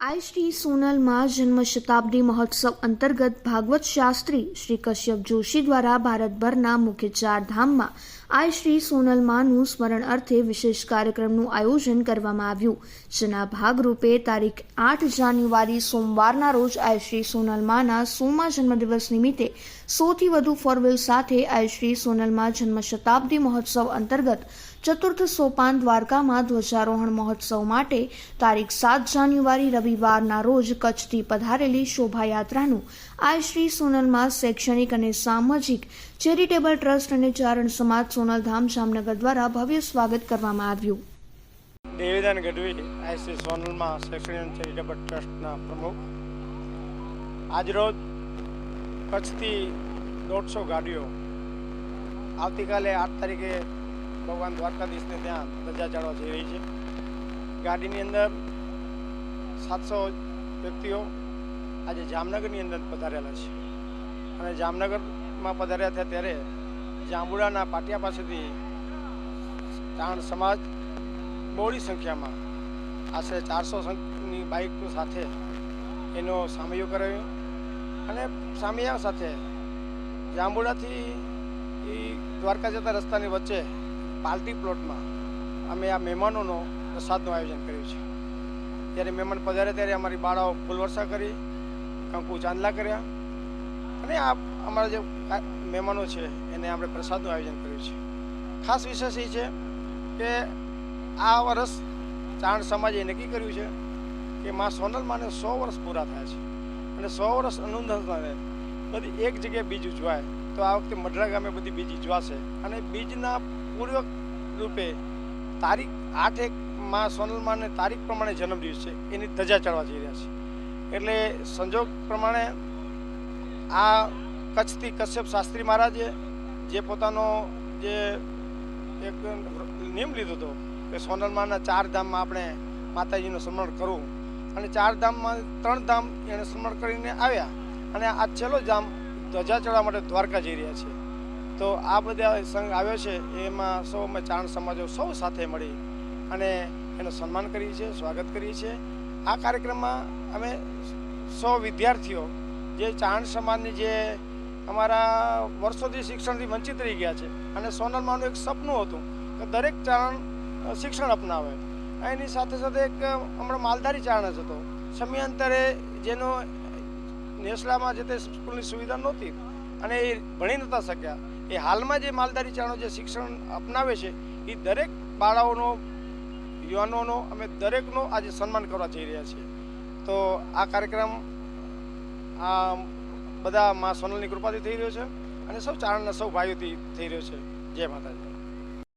આઈ શ્રી સોનલમાં જન્મ શતાબ્દી મહોત્સવ અંતર્ગત ભાગવત શાસ્ત્રી શ્રી કશ્યપ જોશી દ્વારા ભારતભરના મુખ્ય ચાર ધામમાં આઈ શ્રી સોનલમાનું સ્મરણ અર્થે વિશેષ કાર્યક્રમનું આયોજન કરવામાં આવ્યું. જેના ભાગરૂપે તારીખ આઠ જાન્યુઆરી સોમવારના રોજ આઈ શ્રી સોનલમાના સોમા જન્મદિવસ નિમિત્તે સોથી વધુ ફોરવેલ સાથે આઈ શ્રી સોનલમાં જન્મ શતાબ્દી મહોત્સવ અંતર્ગત ચતુર્થ સોપાન દ્વારકામાં ધ્વજારોહણ મહોત્સવ માટે તારીખ સાત જાન્યુઆરી રવિવારના રોજ કચ્છથી પધારેલી શોભાયાત્રાનું આજ શ્રી સોનલમાં શૈક્ષણિક અને સામાજિક ચેરિટેબલ ટ્રસ્ટ અને ચારણ સમાજ સોનલધામ જામનગર દ્વારા ભવ્ય સ્વાગત કરવામાં આવ્યું. દેવીદાન ગઢવી આઈસી સોનલમાં શૈક્ષણિક ચેરિટેબલ ટ્રસ્ટના પ્રમુખ. આજરોજ કચ્છથી દોઢસો ગાડીઓ આવતીકાલે આઠ તારીખે ભગવાન દ્વારકાધીશને ત્યાં ધજા ચડવા જઈ રહી છે. ગાડીની અંદર સાતસો વ્યક્તિઓ આજે જામનગરની અંદર પધારેલા છે. અને જામનગરમાં પધાર્યા થયા ત્યારે જાંબુડાના પાટિયા પાસેથી તાણ સમાજ બહોળી સંખ્યામાં આશરે ચારસો ની બાઇક સાથે એનો સામયો કરાવ્યો. અને સામયા સાથે જાંબુડાથી એ દ્વારકા જતા રસ્તાની વચ્ચે પાર્ટી પ્લોટમાં અમે આ મહેમાનોનો પ્રસાદનું આયોજન કર્યું છે. જ્યારે મહેમાન પધારે ત્યારે અમારી બાળાઓ ફૂલવર્ષા કરી, કંકુ ચાંદલા કર્યા. અને આ અમારા જે મહેમાનો છે, એને આપણે પ્રસાદનું આયોજન કર્યું છે. ખાસ વિશેષ એ છે કે આ વર્ષ ચાણ સમાજે નક્કી કર્યું છે કે માં સોનલમાને સો વર્ષ પૂરા થયા છે. અને સો વર્ષ અનુંધાને બધી એક જગ્યાએ બીજ ઉજવાય. તો આ વખતે મઢડા ગામે બધી બીજ ઉજવાશે. અને બીજના પૂર્વક રૂપે તારીખ આઠ એક માં સોનલમાને તારીખ પ્રમાણે જન્મદિવસ છે. એની ધજા ચડવા જઈ રહ્યા છે. એટલે સંજોગ પ્રમાણે આ કચ્છથી કશ્યપ શાસ્ત્રી મહારાજે જે પોતાનો જે એક નિયમ લીધો હતો કે સોનલમાના ચાર ધામમાં આપણે માતાજીનું સ્મરણ કરવું. અને ચાર ધામમાં ત્રણ ધામ એને સ્મરણ કરીને આવ્યા. અને આ છેલ્લો ધામ ધજા ચડવા માટે દ્વારકા જઈ રહ્યા છે. તો આ બધા સંઘ આવ્યો છે, એમાં સૌ અમે ચારણ સમાજો સૌ સાથે મળી અને એનું સન્માન કરીએ છીએ, સ્વાગત કરીએ છીએ. આ કાર્યક્રમમાં અમે સૌ વિદ્યાર્થીઓ જે ચારણ સમાજની જે અમારા વર્ષોથી શિક્ષણથી વંચિત રહી ગયા છે અને સોનલમાંનું એક સપનું હતું કે દરેક ચારણ શિક્ષણ અપનાવે. એની સાથે સાથે એક હમણાં માલધારી ચારણ જ હતો. સમયાંતરે જેનો નેસલામાં જે તે સ્કૂલની સુવિધા નહોતી અને એ ભણી નહોતા શક્યા. એ હાલમાં જે માલધારી ચારણો જે શિક્ષણ અપનાવે છે એ દરેક બાળાઓનો, યુવાનોનો, અમે દરેકનો આજે સન્માન કરવા જઈ રહ્યા છીએ. તો આ કાર્યક્રમ, આ બધા મા સોનલની કૃપાથી થઈ રહ્યો છે અને સૌ ચારણના સૌ ભાઈઓથી થઈ રહ્યો છે. જય માતાજી.